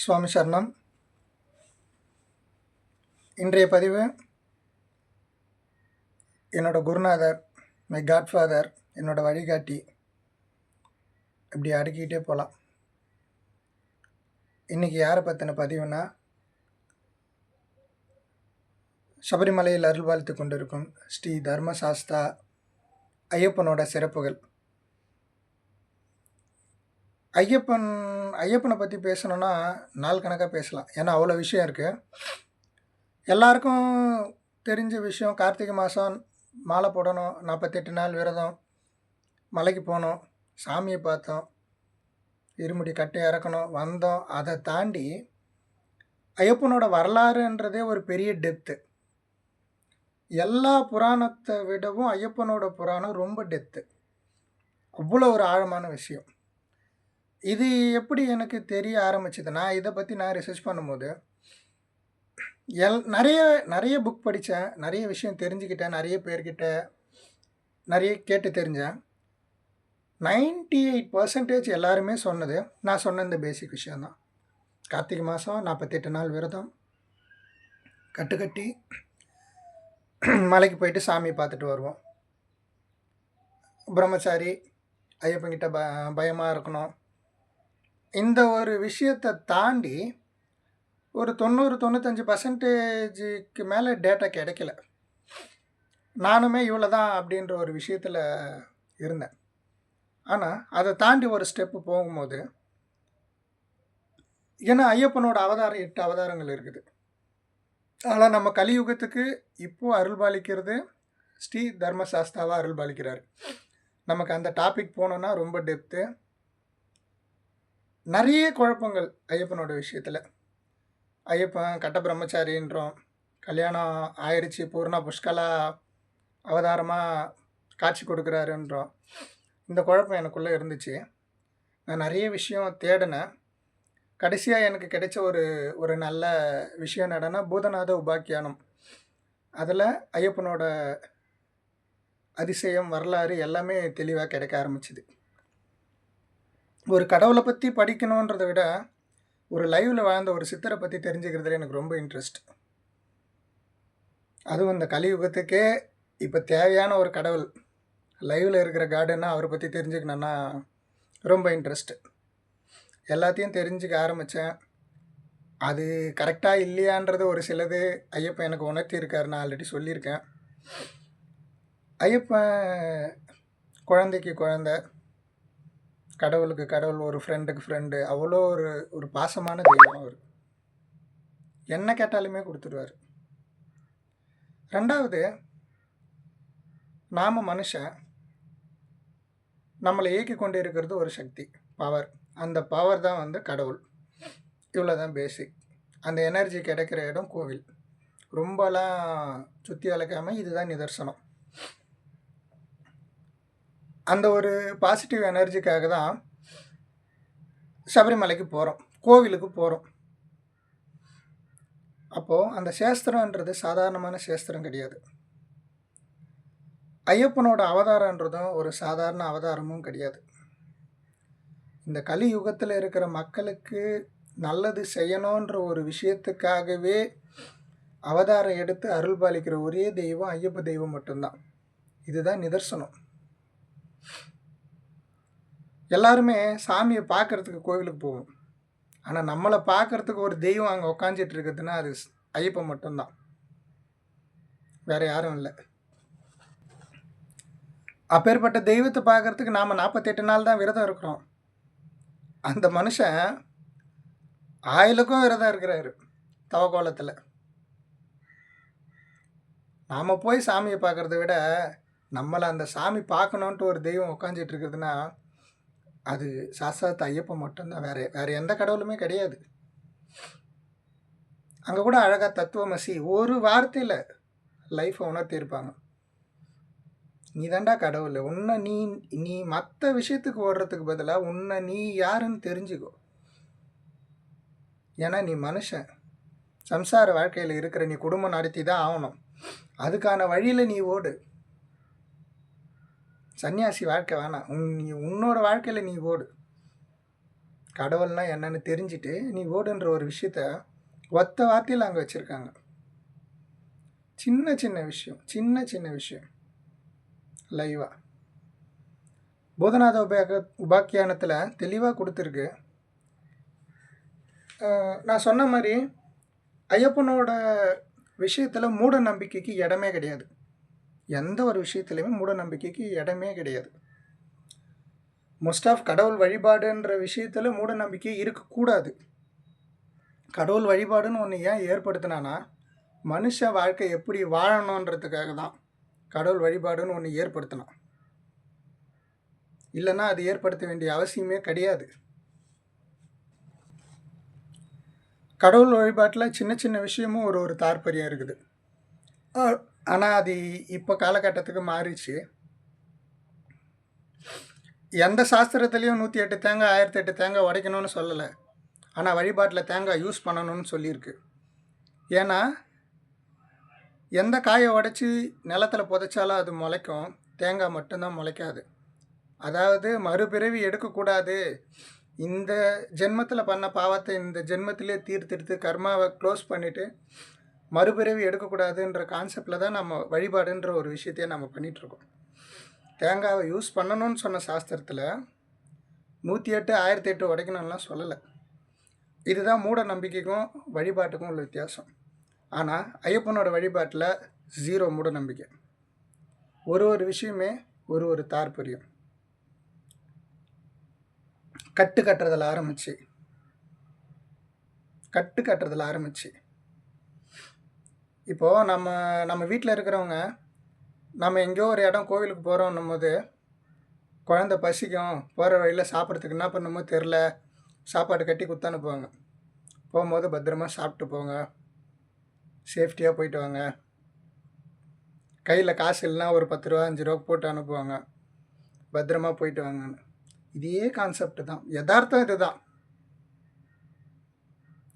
சுவாமி சரணம். இன்றைய பதிவு என்னோட குருநாதர் மை காட்ஃபாதர் என்னோட வழிகாட்டி. இப்படி அடுக்கிக்கிட்டே போகலாம் இன்றைக்கி யாரை பற்றின பதிவுனா சபரிமலையில் அருள்வாழ்த்து கொண்டிருக்கும் ஸ்ரீ தர்மசாஸ்தா ஐயப்பனோட சிறப்புகள். ஐயப்பன் ஐயப்பனை பற்றி பேசணுன்னா நாள் கணக்காக பேசலாம். ஏன்னா அவ்வளோ விஷயம் இருக்குது எல்லாருக்கும் தெரிஞ்ச விஷயம் கார்த்திகை மாதம் மாலை போடணும் நாற்பத்தெட்டு நாள் விரதம் மலைக்கு போனோம் சாமியை பார்த்தோம் இருமுடி கட்டி இறக்கணும் வந்தோம். அதை தாண்டி ஐயப்பனோட வரலாறுன்றதே ஒரு பெரிய டெப்த்து எல்லா புராணத்தை விடவும் ஐயப்பனோட புராணம் ரொம்ப டெப்த்து அவ்வளோ ஒரு ஆழமான விஷயம். இது எப்படி எனக்கு தெரிய ஆரம்பிச்சதுன்னா இதை பற்றி நான் ரிசர்ச் பண்ணும்போது எல் நிறைய நிறைய புக் படித்தேன் நிறைய விஷயம் தெரிஞ்சுக்கிட்டேன் நிறைய பேர்கிட்ட நிறைய கேட்டு தெரிஞ்சேன். நைன்டி எயிட் பர்சன்டேஜ் எல்லாருமே சொன்னது நான் சொன்ன இந்த பேசிக் விஷயந்தான் கார்த்திகை மாதம் நாற்பத்தெட்டு நாள் விரதம் கட்டுக்கட்டி மலைக்கு போயிட்டு சாமியை பார்த்துட்டு வருவோம். பிரம்மச்சாரி ஐயப்பங்கிட்ட ப பயமாக இருக்கணும். இந்த ஒரு விஷயத்தை தாண்டி ஒரு தொண்ணூறு தொண்ணூத்தஞ்சு பர்சன்டேஜுக்கு மேலே டேட்டா கிடைக்கல. நானுமே இவ்வளோ தான் அப்படின்ற ஒரு விஷயத்தில் இருந்தேன். ஆனால் அதை தாண்டி ஒரு ஸ்டெப்பு போகும்போது ஏன்னா ஐயப்பனோட அவதாரம் எட்டு அவதாரங்கள் இருக்குது. ஆனால் நம்ம கலியுகத்துக்கு இப்போது அருள்பாலிக்கிறது ஸ்ரீ தர்மசாஸ்தாவாக அருள்பாலிக்கிறார். நமக்கு அந்த டாபிக் போனோன்னா ரொம்ப டெப்த்து நிறைய குழப்பங்கள் ஐயப்பனோட விஷயத்தில். ஐயப்பன் கட்ட பிரம்மச்சாரின்றோம் கல்யாணம் ஆயிடுச்சு பூர்ணா புஷ்கலா அவதாரமாக காட்சி கொடுக்குறாருன்றோம். இந்த குழப்பம் எனக்குள்ளே இருந்துச்சு. நான் நிறைய விஷயம் தேடினேன். கடைசியாக எனக்கு கிடைச்ச ஒரு ஒரு நல்ல விஷயம் என்னடனா பூதநாத உபாக்கியானம். அதில் ஐயப்பனோட அதிசயம் வரலாறு எல்லாமே தெளிவாக கிடைக்க ஆரம்பிச்சுது. ஒரு கடவுளை பற்றி படிக்கணுன்றதை விட ஒரு லைவில் வாழ்ந்த ஒரு சித்தரை பற்றி தெரிஞ்சுக்கிறதுல எனக்கு ரொம்ப இன்ட்ரெஸ்ட் அதுவும் இந்த கலியுகத்துக்கே இப்போ தேவையான ஒரு கடவுள் லைவில் இருக்கிற கார்டன்னா அவரை பற்றி தெரிஞ்சுக்கணுன்னா ரொம்ப இன்ட்ரெஸ்ட்டு எல்லாத்தையும் தெரிஞ்சுக்க ஆரம்பித்தேன் அது கரெக்டாக இல்லையான்றது ஒரு சிலது ஐயப்பன் எனக்கு உணர்த்தியிருக்காரு நான் ஆல்ரெடி சொல்லியிருக்கேன். ஐயப்பன் குழந்தைக்கு குழந்த. கடவுளுக்கு கடவுள் ஒரு ஃப்ரெண்டுக்கு ஃப்ரெண்டு அவ்வளோ ஒரு ஒரு பாசமான தெய்வம் அவர். என்ன கேட்டாலுமே கொடுத்துருவார் ரெண்டாவது நாம் மனுஷன் நம்மளை இயக்கி கொண்டு இருக்கிறது ஒரு சக்தி பவர் அந்த பவர் தான் வந்து கடவுள். இவ்வளோ தான் பேசிக் அந்த எனர்ஜி கிடைக்கிற இடம் கோவில். ரொம்பலாம் சுற்றி வளர்க்காமல் இதுதான் நிதர்சனம். அந்த ஒரு பாசிட்டிவ் எனர்ஜிக்காக தான் சபரிமலைக்கு போகிறோம் கோவிலுக்கு போகிறோம் அப்போது அந்த சேஸ்திரன்றது சாதாரணமான சேஸ்திரம் கிடையாது. ஐயப்பனோட அவதாரன்றதும் ஒரு சாதாரண அவதாரமும் கிடையாது. இந்த கலியுகத்தில் இருக்கிற மக்களுக்கு நல்லது செய்யணுன்ற ஒரு விஷயத்துக்காகவே அவதாரம் எடுத்து அருள் பாலிக்கிற ஒரே தெய்வம் ஐயப்ப தெய்வம் மட்டும்தான். இதுதான் நிதர்சனம். எல்லாருமே சாமியை பார்க்குறதுக்கு கோவிலுக்கு போவோம். ஆனால் நம்மளை பார்க்குறதுக்கு ஒரு தெய்வம் அங்கே உக்காந்துட்டு இருக்குதுன்னா அது ஐயப்பன் மட்டும்தான். வேறு யாரும் இல்லை. அப்பேற்பட்ட தெய்வத்தை பார்க்குறதுக்கு நாம் நாற்பத்தெட்டு நாள் தான் விரதம் இருக்கிறோம். அந்த மனுஷன் ஆயிலுக்கும் விரதம் இருக்கிறாரு தவக்கோலத்தில். நாம் போய் சாமியை பார்க்குறத விட நம்மளை அந்த சாமி பார்க்கணுன்ட்டு ஒரு தெய்வம் உட்காந்துட்டு இருக்குதுன்னா அது சாஸ்திரத்தை ஐயப்பன் மட்டும்தான். வேறு வேறு எந்த கடவுளுமே கிடையாது. அங்கே கூட அழகாக தத்துவமசி ஒரு வார்த்தையில் லைஃப்பை உணர்த்தியிருப்பாங்க. நீ தாண்டா கடவுள் உன்னை நீ நீ மற்ற விஷயத்துக்கு ஓடுறதுக்கு பதிலாக உன்னை நீ யாருன்னு தெரிஞ்சுக்கோ. ஏன்னா நீ மனுஷன். சம்சார வாழ்க்கையில் இருக்கிற நீ குடும்பம் நடத்தி தான் ஆகணும். அதுக்கான வழியில் நீ ஓடு. சன்னியாசி வாழ்க்கை வேணாம். உன் நீ உன்னோட வாழ்க்கையில் நீ ஓடு. கடவுள்னா என்னன்னு தெரிஞ்சுட்டு நீ ஓடுன்ற ஒரு விஷயத்த ஒத்த வார்த்தையில் அங்கே வச்சுருக்காங்க. சின்ன சின்ன விஷயம் சின்ன சின்ன விஷயம். லைவாக போதநாத உபாக உபாக்கியானத்தில் தெளிவாக கொடுத்துருக்கு. நான் சொன்ன மாதிரி ஐயப்பனோட விஷயத்தில் மூட நம்பிக்கைக்கு இடமே கிடையாது. எந்த ஒரு விஷயத்துலையுமே மூட நம்பிக்கைக்கு இடமே கிடையாது. மோஸ்ட் ஆஃப் கடவுள் வழிபாடுன்ற விஷயத்தில் மூட நம்பிக்கை இருக்கக்கூடாது. கடவுள் வழிபாடுன்னு ஒன்று ஏன் ஏற்படுத்தினானா மனுஷ வாழ்க்கை எப்படி வாழணுன்றதுக்காக தான் கடவுள் வழிபாடுன்னு ஒன்று ஏற்படுத்தினான் இல்லைன்னா அது ஏற்படுத்த வேண்டிய அவசியமே கிடையாது. கடவுள் வழிபாட்டில் சின்ன சின்ன விஷயமும் ஒரு ஒரு தாற்பயம் இருக்குது. ஆனால் அது இப்போ காலகட்டத்துக்கு மாறிச்சு. எந்த சாஸ்திரத்துலேயும் நூற்றி எட்டு தேங்காய் ஆயிரத்தி எட்டு தேங்காய் உடைக்கணும்னு சொல்லலை. ஆனால் வழிபாட்டில் தேங்காய் யூஸ் பண்ணணும்னு சொல்லியிருக்கு. ஏன்னா எந்த காயை உடைச்சி நிலத்தில் புதைச்சாலும் அது முளைக்கும். தேங்காய் மட்டும்தான் முளைக்காது. அதாவது மறுபிறவி எடுக்கக்கூடாது. இந்த ஜென்மத்தில் பண்ண பாவத்தை இந்த ஜென்மத்திலே தீர்த்தெடுத்து கர்மாவை க்ளோஸ் பண்ணிவிட்டு மறுபிறவி எடுக்கக்கூடாதுன்ற கான்செப்டில் தான் நம்ம வழிபாடுன்ற ஒரு விஷயத்தையே நம்ம பண்ணிகிட்ருக்கோம் தேங்காவை யூஸ் பண்ணணும்னு சொன்ன சாஸ்திரத்தில் நூற்றி எட்டு ஆயிரத்தி எட்டு உடைக்கணும்லாம் சொல்லலை. இதுதான் மூட நம்பிக்கைக்கும் வழிபாட்டுக்கும் உள்ள வித்தியாசம். ஆனால் ஐயப்பனோட வழிபாட்டில் ஜீரோ மூட நம்பிக்கை. ஒரு ஒரு விஷயமே ஒரு ஒரு தாற்பயம். கட்டு கட்டுறதில் ஆரம்பிச்சு. கட்டு கட்டுறதில் ஆரம்பிச்சு. இப்போது நம்ம நம்ம வீட்டில் இருக்கிறவங்க நம்ம எங்கேயோ ஒரு இடம் கோவிலுக்கு போகிறோன்னும் போது குழந்த பசிக்கும் போகிற வழியில் சாப்பிட்றதுக்கு என்ன பண்ணுமோ தெரில சாப்பாடு கட்டி குத்து அனுப்புவாங்க. போகும்போது பத்திரமா சாப்பிட்டு போங்க. சேஃப்டியாக போயிட்டு வாங்க. கையில் காசு இல்லைன்னா ஒரு பத்து ரூபா அஞ்சு ரூபா போட்டு அனுப்புவாங்க. பத்திரமா போயிட்டு வாங்கன்னு. இதே கான்செப்ட் தான். யதார்த்தம் இதுதான்.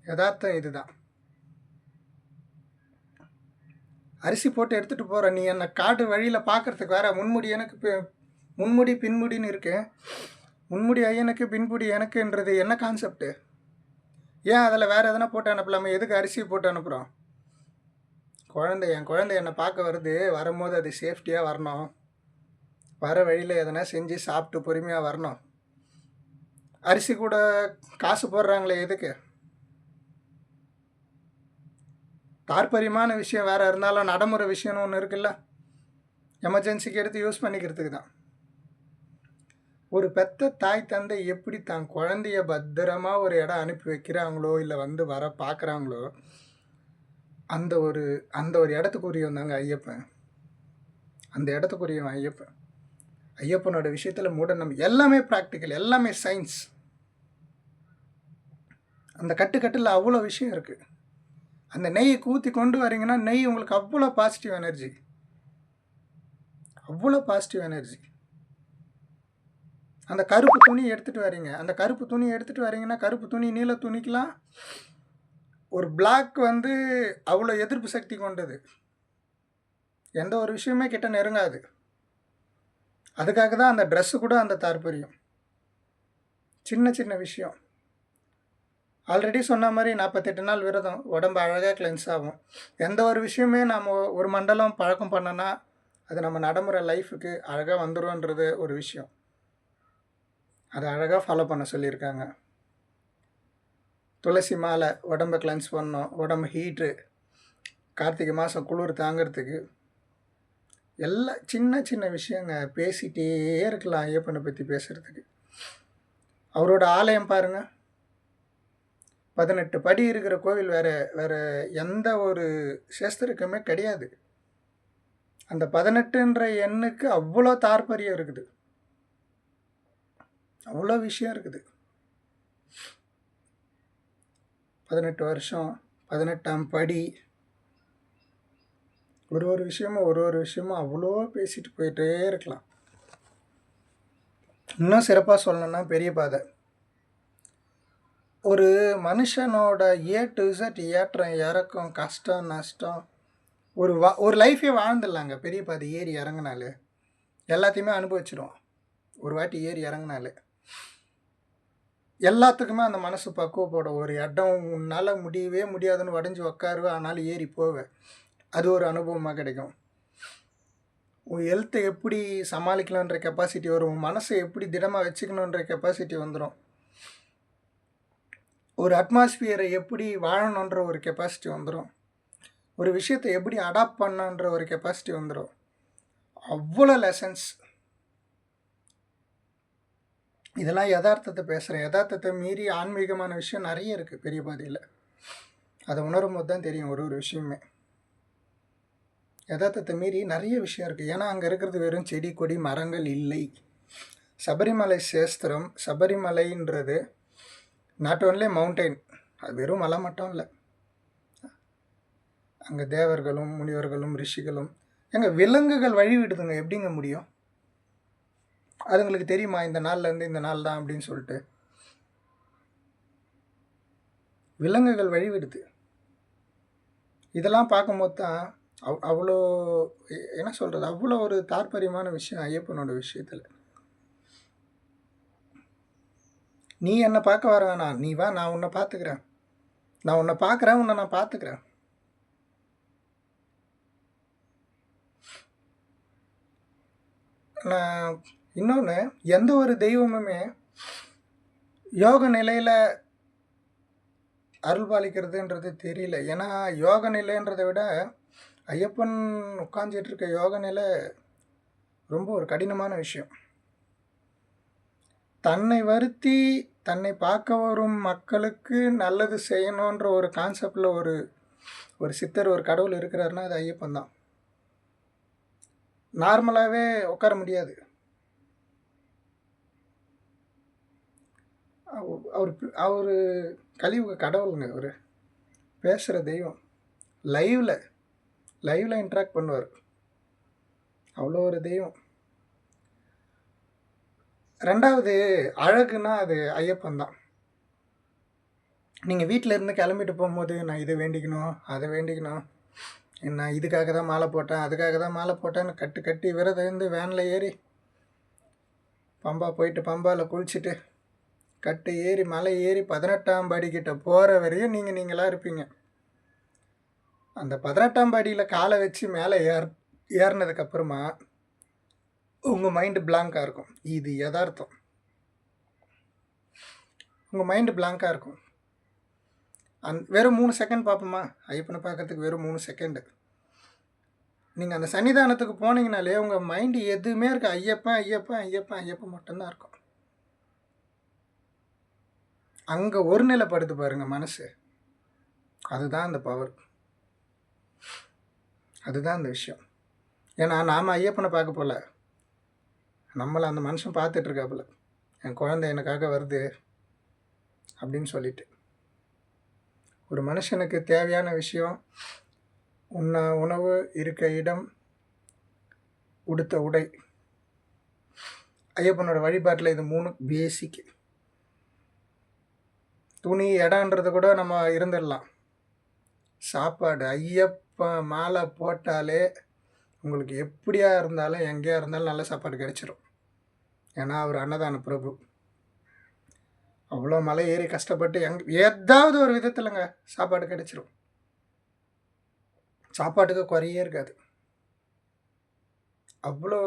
யதார்த்தம் இதுதான். அரிசி போட்டு எடுத்துகிட்டு போகிற நீ என்னை காட்டு வழியில் பார்க்குறதுக்கு வேறு முன்முடி எனக்கு முன்முடி பின்முடின்னு இருக்கு. முன்முடி ஐயனுக்கு பின்புடி எனக்குன்றது என்ன கான்செப்ட்டு ஏன் அதில் வேறு எதனா போட்டு அனுப்பலாமே? எதுக்கு அரிசி போட்டு அனுப்புகிறோம் குழந்தை என் குழந்தை என்னை பார்க்க வருது. வரும்போது அது சேஃப்டியாக வரணும். வர வழியில் எதனா செஞ்சு சாப்பிட்டு பொறுமையாக வரணும். அரிசி கூட காசு போடுறாங்களே எதுக்கு? தாற்பரியமான விஷயம் வேறு இருந்தாலும் நடைமுறை விஷயம்னு ஒன்று இருக்குல்ல? எமர்ஜென்சிக்கு எடுத்து யூஸ் பண்ணிக்கிறதுக்கு தான். ஒரு பெத்த தாய் தந்தை எப்படி தான் குழந்தைய பத்திரமா ஒரு இடம் அனுப்பி வைக்கிறாங்களோ இல்லை வந்து வர பார்க்குறாங்களோ அந்த ஒரு அந்த ஒரு இடத்துக்குரியவன் தாங்க ஐயப்பன். அந்த இடத்துக்குரியவன் ஐயப்பன். ஐயப்பனோட விஷயத்தில் மூட எல்லாமே ப்ராக்டிக்கல் எல்லாமே சயின்ஸ் அந்த கட்டுக்கட்டில் அவ்வளோ விஷயம் இருக்குது அந்த நெய்யை கூத்தி கொண்டு வரீங்கன்னா நெய் உங்களுக்கு அவ்வளோ பாசிட்டிவ் எனர்ஜி அவ்வளோ பாசிட்டிவ் எனர்ஜி அந்த கருப்பு துணி எடுத்துகிட்டு வரீங்க. அந்த கருப்பு துணி எடுத்துகிட்டு வரீங்கன்னா கருப்பு துணி நீல துணிக்கெலாம் ஒரு பிளாக் வந்து அவ்வளோ எதிர்ப்பு சக்தி கொண்டது. எந்த ஒரு விஷயமே கிட்ட நெருங்காது. அதுக்காக தான் அந்த ட்ரெஸ்ஸு கூட அந்த தாற்பயம். சின்ன சின்ன விஷயம். ஆல்ரெடி சொன்ன மாதிரி நாற்பத்தெட்டு நாள் விரதம் உடம்பு அழகாக கிளென்ஸ் ஆகும். எந்த ஒரு விஷயமே நம்ம ஒரு மண்டலம் பழக்கம் பண்ணோன்னா அது நம்ம நடைமுறை லைஃபுக்கு அழகாக வந்துடும்ன்றது ஒரு விஷயம். அதை அழகாக ஃபாலோ பண்ண சொல்லியிருக்காங்க. துளசி மாலை உடம்பை கிளென்ஸ் பண்ணோம் உடம்பு ஹீட்ரு கார்த்திகை மாதம் குளிர் தாங்கிறதுக்கு எல்லா சின்ன சின்ன விஷயங்க பேசிகிட்டே இருக்கலாம் ஐயப்பனை பற்றி பேசுகிறதுக்கு அவரோட ஆலயம் பாருங்கள் பதினெட்டு படி இருக்கிற கோவில் வேறு வேறு எந்த ஒரு சேஸ்திருக்குமே கிடையாது. அந்த பதினெட்டுன்ற எண்ணுக்கு அவ்வளோ தாற்பயம் இருக்குது. அவ்வளோ விஷயம் இருக்குது. பதினெட்டு வருஷம் பதினெட்டாம் படி. ஒரு ஒரு விஷயமும் ஒரு ஒரு விஷயமும் அவ்வளோ பேசிட்டு போயிட்டே இருக்கலாம். இன்னும் சிறப்பாக சொல்லணும்னா பெரிய பாதை. ஒரு மனுஷனோட ஏ டு இசட் ஏற்றம் இறக்கம் கஷ்டம் நஷ்டம் ஒரு வா ஒரு லைஃபே வாழ்ந்துடலாங்க. பெரிய பாதி ஏறி இறங்குனாலே. எல்லாத்தையுமே அனுபவிச்சிடும் ஒரு வாட்டி ஏறி இறங்குனாலே. எல்லாத்துக்குமே அந்த மனசு பக்குவப்படும். ஒரு இடம் உன்னால் முடியவே முடியாதுன்னு உடஞ்சி உக்காருவே ஆனாலும் ஏறி போவேன் அது ஒரு அனுபவமாக கிடைக்கும். உன் ஹெல்த்தை எப்படி சமாளிக்கலான்ற கெப்பாசிட்டி வரும். உன் மனசை எப்படி திடமாக வச்சுக்கணுன்ற கெப்பாசிட்டி வந்துடும் ஒரு அட்மாஸ்பியரை எப்படி வாழணுன்ற ஒரு கெப்பாசிட்டி வந்துடும் ஒரு விஷயத்தை எப்படி அடாப்ட் பண்ணணுன்ற ஒரு கெப்பாசிட்டி வந்துடும் அவ்வளோ லெசன்ஸ் இதெல்லாம் யதார்த்தத்தை பேசுகிறேன் யதார்த்தத்தை மீறி ஆன்மீகமான விஷயம் நிறைய இருக்குது பெரிய பாதையில். அதை உணரும் போது தான் தெரியும் ஒரு ஒரு விஷயமே யதார்த்தத்தை மீறி நிறைய விஷயம் இருக்குது ஏன்னா அங்கே இருக்கிறது வெறும் செடி கொடி மரங்கள் இல்லை. சபரிமலை சேஸ்திரம் சபரிமலைன்றது நாட் ஒன்லி மவுண்டைன் அது வெறும் மலை மட்டும் இல்லை. அங்கே தேவர்களும் முனிவர்களும் ரிஷிகளும் எங்கள் விலங்குகள் வழி விடுதுங்க எப்படிங்க முடியும்? அதுங்களுக்கு தெரியுமா? இந்த நாள்லேருந்து இந்த நாள் தான் அப்படின்னு சொல்லிட்டு. விலங்குகள் வழிவிடுது. இதெல்லாம் பார்க்கும்போது தான் அவ் அவ்வளோ என்ன சொல்கிறது அவ்வளோ ஒரு தாற்பரியமான விஷயம் ஐயப்பனோட விஷயத்தில். நீ என்னை பார்க்க வர வேணாம். நீ வா நான் உன்னை பார்த்துக்கிறேன். நான் உன்னை பார்க்குறேன் உன்னை நான் பார்த்துக்கிறேன். நான் இன்னொன்று எந்த ஒரு தெய்வமுமே யோக நிலையில் அருள் பாலிக்கிறதுன்றது தெரியல. ஏன்னா யோக நிலைன்றதை விட ஐயப்பன் உட்காந்துட்டு இருக்க யோக நிலை ரொம்ப ஒரு கடினமான விஷயம். தன்னை வருத்தி தன்னை பார்க்க வரும் மக்களுக்கு நல்லது செய்யணுன்ற ஒரு கான்செப்டில் ஒரு ஒரு சித்தர் ஒரு கடவுள் இருக்கிறாருன்னா அது ஐயப்பன் தான். நார்மலாகவே உட்கார முடியாது. அவ- அவர் அவர் கழிவு கடவுளுங்க அவர். பேசுகிற தெய்வம். லைவில் லைவில் இன்ட்ராக்ட் பண்ணுவார். அவ்வளோ ஒரு தெய்வம். ரெண்டாவது அழகுனா அது ஐயப்பன் தான். நீங்கள் வீட்டில் இருந்து கிளம்பிட்டு போகும்போது நான் இதை வேண்டிக்கணும் அதை வேண்டிக்கணும் நான் இதுக்காக தான் மாலை போட்டேன் அதுக்காக தான் மாலை போட்டேன்னு கட்டு கட்டி விரதம் இருந்து வேனில் ஏறி பம்பா போயிட்டு பம்பாவில் குளிச்சுட்டு கட்டு ஏறி மலை ஏறி பதினெட்டாம் படிக்கிட்ட போகிற வரையும் நீங்கள் நீங்களாக இருப்பீங்க. அந்த பதினெட்டாம் படியில் காலை வச்சு மேலே ஏர் ஏறினதுக்கப்புறமா உங்கள் மைண்டு பிளாங்காக இருக்கும். இது யதார்த்தம். உங்கள் மைண்டு பிளாங்காக இருக்கும். அந் வெறும் மூணு செகண்ட் பார்ப்போமா? ஐயப்பனை பார்க்கறதுக்கு வெறும் மூணு செகண்டு நீங்கள் அந்த சன்னிதானத்துக்கு போனீங்கனாலே உங்கள் மைண்டு எதுவுமே இருக்குது ஐயப்பன் ஐயப்பன் ஐயப்பன் ஐயப்பன் மட்டும்தான் இருக்கும். அங்கே ஒரு நிலைப்படுத்து பாருங்க மனசு. அதுதான் அந்த பவர் அதுதான் அந்த விஷயம். ஏன்னா நாம் ஐயப்பனை பார்க்க போகல நம்மளை அந்த மனுஷன் பார்த்துட்ருக்காப்புல. என் குழந்தை எனக்காக வருது அப்படின்னு சொல்லிட்டு. ஒரு மனுஷனுக்கு தேவையான விஷயம் உண்ண உணவு இருக்க இடம் உடுத்த உடை. ஐயப்பனோட வழிபாட்டில் இது மூணு பேசிக் துணி இடன்றது கூட நம்ம இருந்துடலாம். சாப்பாடு ஐயப்பன் மாலை போட்டாலே உங்களுக்கு எப்படியா இருந்தாலும் எங்கேயா இருந்தாலும் நல்ல சாப்பாடு கிடைச்சிரும். ஏன்னா அவர் அன்னதான பிரபு. அவ்வளோ மலை ஏறி கஷ்டப்பட்டு எங் ஏதாவது ஒரு விதத்தில்ங்க சாப்பாடு கிடைச்சிரும். சாப்பாட்டுக்கு குறையே இருக்காது. அவ்வளோ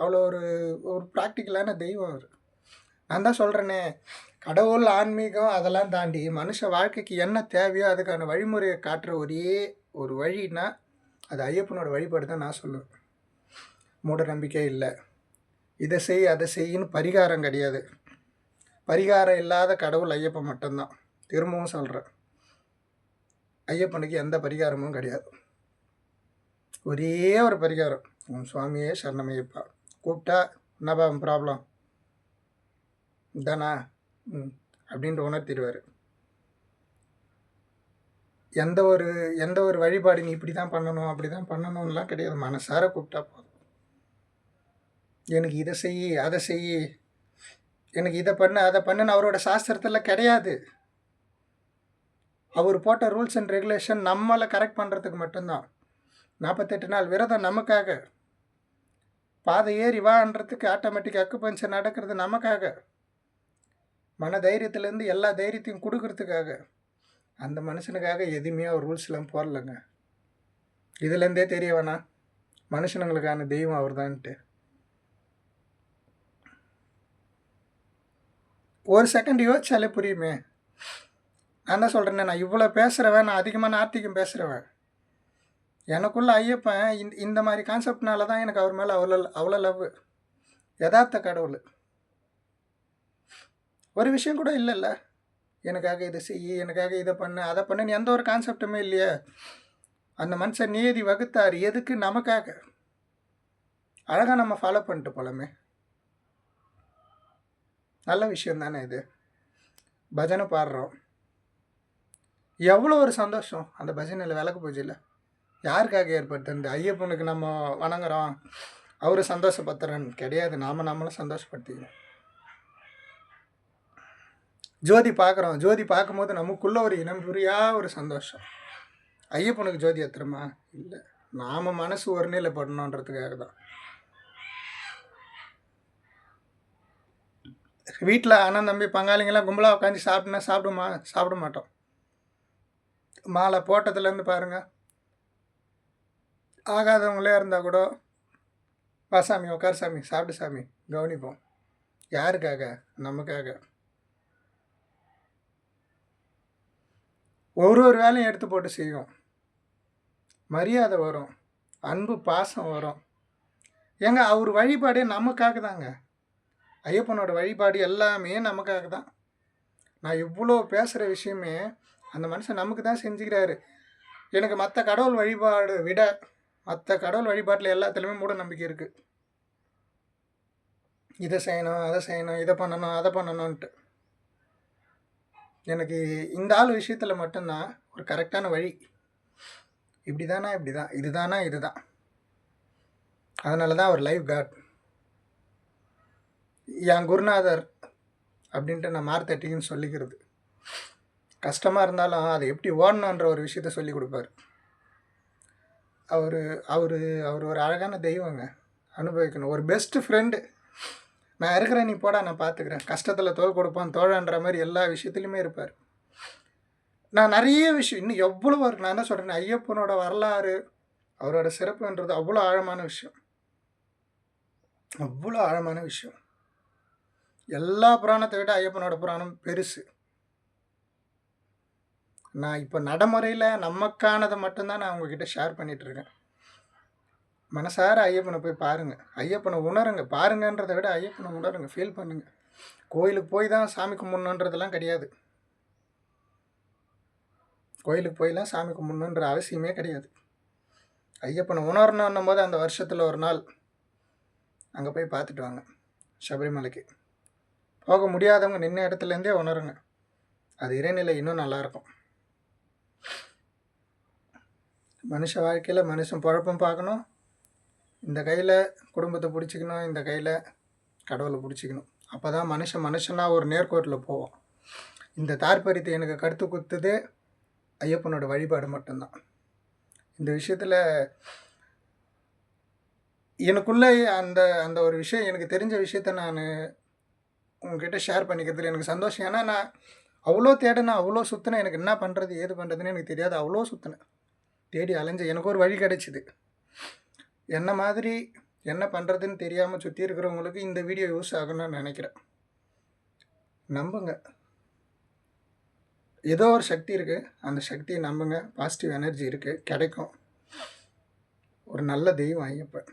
அவ்வளோ ஒரு ஒரு ப்ராக்டிக்கலான தெய்வம் அவர். நான் தான் சொல்கிறேனே கடவுள் ஆன்மீகம் அதெல்லாம் தாண்டி மனுஷ வாழ்க்கைக்கு என்ன தேவையோ அதுக்கான வழிமுறையை காட்டுற ஒரே ஒரு வழின்னா அது ஐயப்பனோட வழிபாடு தான் நான் சொல்லுவேன். மூட நம்பிக்கை இல்லை. இதை செய் அதை செய்யின்னு பரிகாரம் கிடையாது. பரிகாரம் இல்லாத கடவுள் ஐயப்பன் மட்டும்தான். திரும்பவும் சொல்கிறேன் ஐயப்பனுக்கு எந்த பரிகாரமும் கிடையாது. ஒரே ஒரு பரிகாரம். உன் சுவாமியே சரணமையப்பா. கூப்பிட்டா என்னப்பா ப்ராப்ளம் இதானா ம். அப்படின்ட்டு உணர்த்திடுவார். எந்த ஒரு எந்த ஒரு வழிபாடு நீ இப்படி தான் பண்ணணும் அப்படி தான் பண்ணணும்லாம் கிடையாது. மனசார கூப்பிட்டா போதும். எனக்கு இதை செய் அதை செய் எனக்கு இதை பண்ணு அதை பண்ணுன்னு அவரோட சாஸ்திரத்தில் கிடையாது. அவர் போட்ட ரூல்ஸ் அண்ட் ரெகுலேஷன் நம்மளை கரெக்ட் பண்ணுறதுக்கு மட்டும்தான். நாற்பத்தெட்டு நாள் விரதம் நமக்காக. பாதை ஏறி வான்றதுக்கு ஆட்டோமேட்டிக் அக்குபஞ்சர் நடக்கிறது நமக்காக. மன தைரியத்துலேருந்து எல்லா தைரியத்தையும் கொடுக்கறதுக்காக. அந்த மனுஷனுக்காக எதுவுமே அவர் ரூல்ஸ்லாம் போடலைங்க. இதுலேருந்தே தெரிய வேணாம் மனுஷனுங்களுக்கான தெய்வம் அவர் தான்ட்டு ஒரு செகண்ட் யோசிச்சாலே புரியுமே. நான் என்ன சொல்கிறேனே நான் இவ்வளோ பேசுகிறவன் நான் அதிகமாக நாத்திகம் பேசுகிறவன் எனக்குள்ள ஐயப்பன் இந்த இந்த மாதிரி கான்செப்ட்னால தான் எனக்கு அவர் மேலே அவ்வளோ அவ்வளோ லவ் யதார்த்த கடவுள். ஒரு விஷயம் கூட இல்லைல்ல. எனக்காக இதை செய் எனக்காக இதை பண்ணு அதை பண்ணுன்னு எந்த ஒரு கான்செப்டுமே இல்லையே. அந்த மனுஷன் நியதி வகுத்தார். எதுக்கு நமக்காக? அழகாக நம்ம ஃபாலோ பண்ணிட்டு போலாமே. நல்ல விஷயம் தானே இது. பஜனை பாடுறோம். எவ்வளோ ஒரு சந்தோஷம் அந்த பஜனையில் விளக்கு பூஜையில். யாருக்காக ஏற்படுத்துறது ஐயப்பனுக்கு நம்ம வணங்குறோம். அவர் சந்தோஷப்படுத்துறேன்னு கிடையாது. நாம் நம்மளும் சந்தோஷப்படுத்திக்கணும். ஜோதி பார்க்குறோம் ஜோதி பார்க்கும்போது நமக்குள்ள ஒரு இனம் புரியா ஒரு சந்தோஷம். ஐயப்பனுக்கு ஜோதி ஏத்துறோமா இல்லை. நாம் மனசு ஒரு நிலைப்படணுன்றதுக்காக தான். வீட்டில் அண்ணன் தம்பி பங்காளிங்கெல்லாம் கும்பலாக உட்காந்து சாப்பிட்டுனா சாப்பிடுமா? சாப்பிட மாட்டோம். மாலை போட்டதுலேருந்து பாருங்கள் ஆகாதவங்களே இருந்தால் கூட வா சாமி உட்கார் சாமி சாப்பிடு சாமி. கவனிப்போம். யாருக்காக? நமக்காக. ஒரு ஒரு வேலையும் எடுத்து போட்டு செய்வோம். மரியாதை வரும். அன்பு பாசம் வரும். ஏங்க அவர் வழிபாடே நமக்காக தாங்க ஐயப்பனோட வழிபாடு எல்லாமே நமக்காக தான் நான் இவ்வளோ பேசுகிற விஷயமே அந்த மனுஷன் நமக்கு தான் செஞ்சுக்கிறாரு. எனக்கு மற்ற கடவுள் வழிபாடு விட மற்ற கடவுள் வழிபாட்டில் எல்லாத்துலேயுமே மூட நம்பிக்கை இருக்குது இதை செய்யணும் அதை செய்யணும் இதை பண்ணணும் அதை பண்ணணுன்ட்டு எனக்கு இந்த ஆள் விஷயத்தில் மட்டும்தான் ஒரு கரெக்டான வழி. இப்படி தானா இப்படி தான் இது தானா இது தான் அதனால தான் அவர் லைவ் காட். என் குருநாதர் அப்படின்ட்டு நான் மார்த்தட்டின்னு சொல்லிக்கிறது. கஷ்டமாக இருந்தாலும் அதை எப்படி ஓடணுன்ற ஒரு விஷயத்த சொல்லி கொடுப்பாரு. அவர் அவர் அவர் ஒரு அழகான தெய்வங்க. அனுபவிக்கணும். ஒரு பெஸ்ட்டு ஃப்ரெண்டு நான் இருக்கிறேன் நீ போடா நான் பார்த்துக்கிறேன் கஷ்டத்தில் தோல் கொடுப்பான் தோழன்ற மாதிரி எல்லா விஷயத்துலையுமே இருப்பார். நான் நிறைய விஷயம் இன்னும் எவ்வளோ நான் என்ன சொல்கிறேன் ஐயப்பனோட வரலாறு அவரோட சிறப்புன்றது அவ்வளோ ஆழமான விஷயம். அவ்வளோ ஆழமான விஷயம். எல்லா புராணத்தை விட ஐயப்பனோட புராணம் பெருசு. நான் இப்போ நடைமுறையில் நமக்கானதை மட்டும்தான் நான் உங்ககிட்ட ஷேர் பண்ணிகிட்ருக்கேன் மனசார ஐயப்பனை போய் பாருங்கள் ஐயப்பனை உணருங்க. பாருங்கன்றதை விட ஐயப்பனை உணருங்க. ஃபீல் பண்ணுங்கள் கோயிலுக்கு போய் தான் சாமி கும்பிடணுன்றதெல்லாம் கிடையாது. கோயிலுக்கு போயெல்லாம் சாமி கும்பிடணுன்ற அவசியமே கிடையாது. ஐயப்பனை உணரணுன்னும் போது அந்த வருஷத்தில் ஒரு நாள் அங்கே போய் பார்த்துட்டு வாங்க. சபரிமலைக்கு. போக முடியாதவங்க நின்ன இடத்துலேருந்தே உணருங்க. அது இறைநிலை இன்னும் நல்லாயிருக்கும். மனுஷ வாழ்க்கையில் மனுஷன் குழப்பம் பார்க்கணும். இந்த கையில் குடும்பத்தை பிடிச்சிக்கணும் இந்த கையில் கடவுளை பிடிச்சிக்கணும். அப்போ தான் மனுஷன் மனுஷனாக ஒரு நேர்கோட்டில் போவோம் இந்த தார்பரியத்தை எனக்கு கருத்து கொடுத்ததே ஐயப்பனோட வழிபாடு மட்டும்தான். இந்த விஷயத்தில் எனக்குள்ளே அந்த அந்த ஒரு விஷயம் எனக்கு தெரிஞ்ச விஷயத்த நான் உங்ககிட்ட ஷேர் பண்ணிக்கிறதுல எனக்கு சந்தோஷம். ஏன்னா நான் அவ்வளோ தேடினேன் அவ்வளோ சுற்றினேன் எனக்கு என்ன பண்ணுறது ஏது பண்ணுறதுன்னு எனக்கு தெரியாது. அவ்வளோ சுற்றினேன் தேடி அலைஞ்ச எனக்கு ஒரு வழி கிடைச்சிது. என்ன மாதிரி என்ன பண்ணுறதுன்னு தெரியாமல் சுற்றி இருக்கிறவங்களுக்கு இந்த வீடியோ யூஸ் ஆகும்னு நினைக்கிறேன். நம்புங்க. ஏதோ ஒரு சக்தி இருக்குது அந்த சக்தியை நம்புங்க. பாசிட்டிவ் எனர்ஜி இருக்குது கிடைக்கும். ஒரு நல்ல தெய்வம் ஐயப்பன்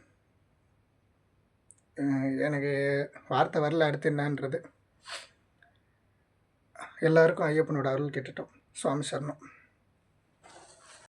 எனக்கு வார்த்தை வரல அடுத்து என்னன்றது. எல்லாருக்கும் ஐயப்பனோட அருள் கேட்டுட்டோம். சுவாமி சரணம்.